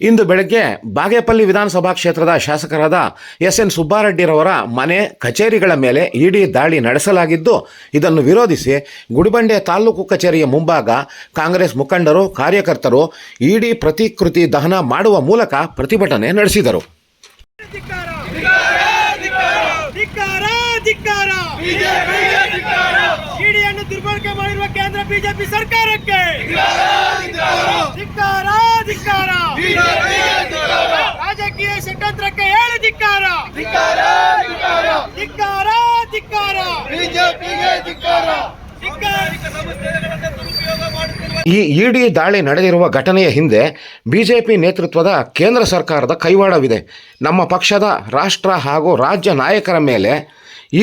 ಇಂದು ಬೆಳಗ್ಗೆ ಬಾಗೇಪಲ್ಲಿ ವಿಧಾನಸಭಾ ಕ್ಷೇತ್ರದ ಶಾಸಕರಾದ ಎಸ್ ಎನ್ ಸುಬ್ಬಾರೆಡ್ಡಿರವರ ಮನೆ ಕಚೇರಿಗಳ ಮೇಲೆ ಇಡಿ ದಾಳಿ ನಡೆಸಲಾಗಿದ್ದು, ಇದನ್ನು ವಿರೋಧಿಸಿ ಗುಡಿಬಂಡೆ ತಾಲೂಕು ಕಚೇರಿಯ ಮುಂಭಾಗ ಕಾಂಗ್ರೆಸ್ ಮುಖಂಡರು, ಕಾರ್ಯಕರ್ತರು ಇಡಿ ಪ್ರತಿಕೃತಿ ದಹನ ಮಾಡುವ ಮೂಲಕ ಪ್ರತಿಭಟನೆ ನಡೆಸಿದರು. ಬಿಜೆಪಿ ಸರ್ಕಾರಕ್ಕೆ ಧಿಕ್ಕಾರ ಧಿಕ್ಕಾರ ರಾಜಕೀಯ ಷಡ್ಯಂತ್ರಕ್ಕೆ ಹೇಳಿ ಧಿಕ್ಕಾರ. ಧಿಕ್ಕಾರ ಧಿಕ್ಕಾರ. ಧಿಕ್ಕಾರ ಧಿಕ್ಕಾರ. ಬಿಜೆಪಿಗೆ ಧಿಕ್ಕಾರ. ಈ ಇಡಿ ದಾಳಿ ನಡೆದಿರುವ ಘಟನೆಯ ಹಿಂದೆ ಬಿಜೆಪಿ ನೇತೃತ್ವದ ಕೇಂದ್ರ ಸರ್ಕಾರದ ಕೈವಾಡವಿದೆ. ನಮ್ಮ ಪಕ್ಷದ ರಾಷ್ಟ್ರ ಹಾಗೂ ರಾಜ್ಯ ನಾಯಕರ ಮೇಲೆ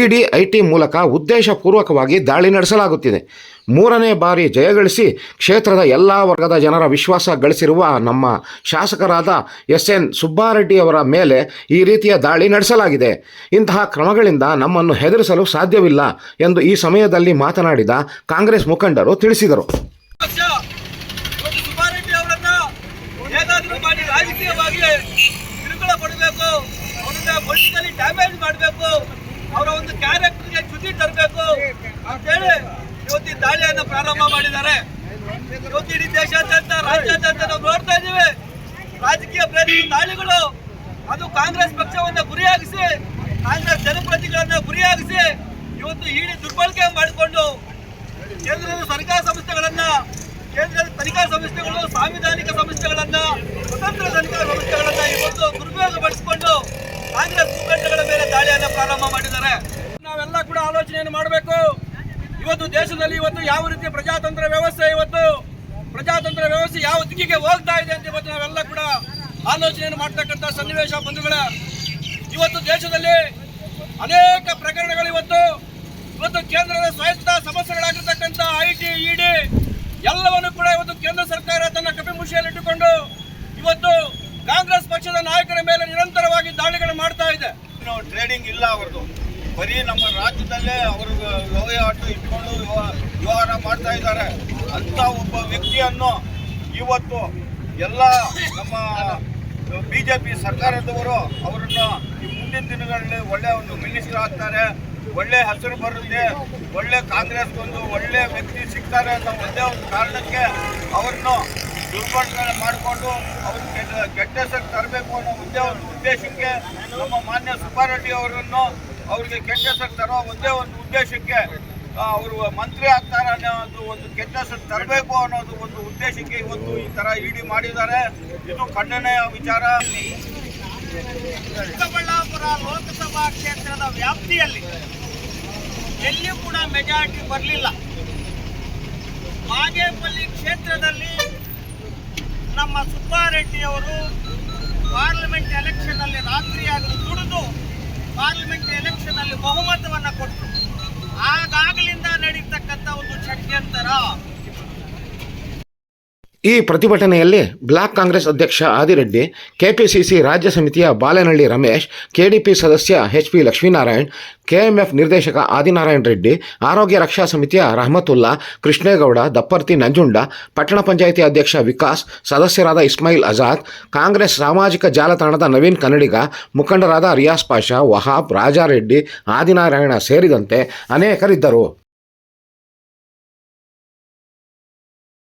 ಇಡಿ ಐ ಟಿ ಮೂಲಕ ಉದ್ದೇಶಪೂರ್ವಕವಾಗಿ ದಾಳಿ ನಡೆಸಲಾಗುತ್ತಿದೆ. ಮೂರನೇ ಬಾರಿ ಜಯಗಳಿಸಿ ಕ್ಷೇತ್ರದ ಎಲ್ಲ ವರ್ಗದ ಜನರ ವಿಶ್ವಾಸ ಗಳಿಸಿರುವ ನಮ್ಮ ಶಾಸಕರಾದ ಎಸ್ ಎನ್ ಸುಬ್ಬಾರೆಡ್ಡಿಯವರ ಮೇಲೆ ಈ ರೀತಿಯ ದಾಳಿ ನಡೆಸಲಾಗಿದೆ. ಇಂತಹ ಕ್ರಮಗಳಿಂದ ನಮ್ಮನ್ನು ಹೆದರಿಸಲು ಸಾಧ್ಯವಿಲ್ಲ ಎಂದು ಈ ಸಮಯದಲ್ಲಿ ಮಾತನಾಡಿದ ಕಾಂಗ್ರೆಸ್ ಮುಖಂಡರು ತಿಳಿಸಿದರು. ಡ್ಯಾಮೇಜ್ ಮಾಡಬೇಕು. ಅವರ ಒಂದು ಕ್ಯಾರೆಕ್ಟರ್ಗೆ ಚ್ಯುತಿ ತರಬೇಕು ಅಂತೇಳಿ ಇವತ್ತು ದಾಳಿಯನ್ನು ಪ್ರಾರಂಭ ಮಾಡಿದ್ದಾರೆ. ಇವತ್ತು ಇಡೀ ದೇಶಾದ್ಯಂತ, ರಾಜ್ಯಾದ್ಯಂತ ನಾವು ನೋಡ್ತಾ ಇದ್ದೀವಿ. ರಾಜಕೀಯ ಪ್ರೇರಿತ ದಾಳಿಗಳು ಅದು ಕಾಂಗ್ರೆಸ್ ಪಕ್ಷವನ್ನು ಗುರಿಯಾಗಿಸಿ, ಕಾಂಗ್ರೆಸ್ ಜನಪ್ರತಿನಿಧಿಗಳನ್ನ ಗುರಿಯಾಗಿಸಿ ಇವತ್ತು ಇಡೀ ದುರ್ಬಳಕೆ ಮಾಡಿಕೊಂಡು ಕೇಂದ್ರದ ಸರ್ಕಾರ ಸಂಸ್ಥೆಗಳನ್ನ, ಕೇಂದ್ರದ ತನಿಖಾ ಸಂಸ್ಥೆಗಳು, ಸಾಂವಿಧಾನಿಕ ಸಂಸ್ಥೆಗಳನ್ನ, ಸ್ವತಂತ್ರ ತನಿಖಾ ಸಂಸ್ಥೆಗಳನ್ನ ಇವತ್ತು ದುರುಪಯೋಗಪಡಿಸಿಕೊಂಡು ಕಾಂಗ್ರೆಸ್ ಮುಖಂಡಗಳ ಮೇಲೆ ದಾಳಿಯನ್ನು ಪ್ರಾರಂಭ ಮಾಡಿದ್ದಾರೆ. ನಾವೆಲ್ಲ ಕೂಡ ಆಲೋಚನೆಯನ್ನು ಮಾಡಬೇಕು. ಇವತ್ತು ದೇಶದಲ್ಲಿ ಇವತ್ತು ಯಾವ ರೀತಿ ಪ್ರಜಾತಂತ್ರ ವ್ಯವಸ್ಥೆ, ಇವತ್ತು ಪ್ರಜಾತಂತ್ರ ವ್ಯವಸ್ಥೆ ಯಾವ ದಿಕ್ಕಿಗೆ ಹೋಗ್ತಾ ಇದೆ ಅಂತ ಇವತ್ತು ನಾವೆಲ್ಲ ಕೂಡ ಆಲೋಚನೆಯನ್ನು ಮಾಡ್ತಕ್ಕಂಥ ಸನ್ನಿವೇಶ ಬಂಧುಗಳ, ಇವತ್ತು ದೇಶದಲ್ಲಿ ಅನೇಕ ಪ್ರಕರಣಗಳು ಇವತ್ತು ಇವತ್ತು ಕೇಂದ್ರದ ಸ್ವಾಯತ್ತ ಸಮಸ್ಯೆಗಳಾಗಿರ್ತಕ್ಕಂಥ ಐ ಟಿ ಇಡಿ ಎಲ್ಲವನ್ನು ಕೂಡ ಇವತ್ತು ಕೇಂದ್ರ ಸರ್ಕಾರ ತನ್ನ ಕಪಿಮುಷಿಯಲ್ಲಿಟ್ಟುಕೊಂಡು ಇವತ್ತು ಕಾಂಗ್ರೆಸ್ ಪಕ್ಷದ ನಾಯಕರ ಮೇಲೆ ನಿರಂತರವಾಗಿ ದಾಳಿಗಳನ್ನು ಮಾಡ್ತಾ ಇದೆ. ಟ್ರೇಡಿಂಗ್ ಇಲ್ಲ ಅವ್ರದ್ದು. ಬರೀ ನಮ್ಮ ರಾಜ್ಯದಲ್ಲೇ ಅವರು ವ್ಯವಹಾರ ಇಟ್ಕೊಂಡು ವ್ಯವ- ವ್ಯವಹಾರ ಮಾಡ್ತಾ ಇದ್ದಾರೆ. ಅಂತ ಒಬ್ಬ ವ್ಯಕ್ತಿಯನ್ನು ಇವತ್ತು ಎಲ್ಲ ನಮ್ಮ ಬಿಜೆಪಿ ಸರ್ಕಾರದವರು ಅವರನ್ನು ಮುಂದಿನ ದಿನಗಳಲ್ಲಿ ಒಳ್ಳೆ ಒಂದು ಮಿನಿಸ್ಟರ್ ಆಗ್ತಾರೆ. ಒಳ್ಳೆ ಹೆಸರು ಬರುತ್ತೆ. ಒಳ್ಳೆ ಕಾಂಗ್ರೆಸ್ ಒಂದು ಒಳ್ಳೆ ವ್ಯಕ್ತಿ ಸಿಗ್ತಾರೆ ಅನ್ನೋ ಒಂದೇ ಒಂದು ಕಾರಣಕ್ಕೆ ಅವರನ್ನು ದುರ್ಬಳಕೆ ಮಾಡಿಕೊಂಡು ಅವ್ರ ಕೆಟ್ಟ ಕೆಟ್ಟ ಹೆಸರು ತರಬೇಕು ಅನ್ನೋ ಒಂದೇ ಒಂದು ಉದ್ದೇಶಕ್ಕೆ ನಮ್ಮ ಮಾನ್ಯ ಸುಬ್ಬಾರೆಡ್ಡಿ ಅವರನ್ನು ಅವ್ರಿಗೆ ಕೆಟ್ಟ ಹೆಸರು ತರೋ ಒಂದೇ ಒಂದು ಉದ್ದೇಶಕ್ಕೆ ಅವರು ಮಂತ್ರಿ ಆಗ್ತಾರೆ ಅನ್ನೋದು ಒಂದು ಕೆಟ್ಟ ಹೆಸರು ತರಬೇಕು ಅನ್ನೋದು ಒಂದು ಉದ್ದೇಶಕ್ಕೆ ಇವತ್ತು ಈ ತರ ಇಡಿ ಮಾಡಿದ್ದಾರೆ. ಇದು ಖಂಡನೆಯ ವಿಚಾರ. ಚಿಕ್ಕಬಳ್ಳಾಪುರ ಲೋಕಸಭಾ ಕ್ಷೇತ್ರದ ವ್ಯಾಪ್ತಿಯಲ್ಲಿ ಎಲ್ಲಿಯೂ ಕೂಡ ಮೆಜಾರಿಟಿ ಬರಲಿಲ್ಲ. ಬಾಗೇಪಲ್ಲಿ ಕ್ಷೇತ್ರದಲ್ಲಿ ನಮ್ಮ ಸುಬ್ಬಾರೆಡ್ಡಿಯವರು ಪಾರ್ಲಿಮೆಂಟ್ ಎಲೆಕ್ಷನ್ನಲ್ಲಿ ರಾತ್ರಿಯಾಗಲು ದುಡಿದು ಪಾರ್ಲಿಮೆಂಟ್ ಎಲೆಕ್ಷನ್ ಅಲ್ಲಿ ಬಹುಮತವನ್ನ ಕೊಟ್ಟರು ಆಗಾಗಲಿಂದ ನಡೀತಕ್ಕಂಥ ಒಂದು ಷಡ್ಯಂತರ. ಈ ಪ್ರತಿಭಟನೆಯಲ್ಲಿ ಬ್ಲಾಕ್ ಕಾಂಗ್ರೆಸ್ ಅಧ್ಯಕ್ಷ ಆದಿರೆಡ್ಡಿ, ಕೆಪಿಸಿಸಿ ರಾಜ್ಯ ಸಮಿತಿಯ ಬಾಲೆನಹಳ್ಳಿ ರಮೇಶ್, ಕೆಡಿಪಿ ಸದಸ್ಯ ಎಚ್ ಪಿ ಲಕ್ಷ್ಮೀನಾರಾಯಣ್, ಕೆಎಂಎಫ್ ನಿರ್ದೇಶಕ ಆದಿನಾರಾಯಣ ರೆಡ್ಡಿ, ಆರೋಗ್ಯ ರಕ್ಷಾ ಸಮಿತಿಯ ರಹಮತುಲ್ಲಾ, ಕೃಷ್ಣೇಗೌಡ, ದಪ್ಪರ್ತಿ ನಂಜುಂಡ, ಪಟ್ಟಣ ಪಂಚಾಯಿತಿ ಅಧ್ಯಕ್ಷ ವಿಕಾಸ್, ಸದಸ್ಯರಾದ ಇಸ್ಮಾಯಿಲ್ ಆಜಾದ್, ಕಾಂಗ್ರೆಸ್ ಸಾಮಾಜಿಕ ಜಾಲತಾಣದ ನವೀನ್ ಕನ್ನಡಿಗ, ಮುಖಂಡರಾದ ರಿಯಾಸ್ ಪಾಷಾ, ವಹಾಬ್, ರಾಜಾರೆಡ್ಡಿ, ಆದಿನಾರಾಯಣ ಸೇರಿದಂತೆ ಅನೇಕರಿದ್ದರು.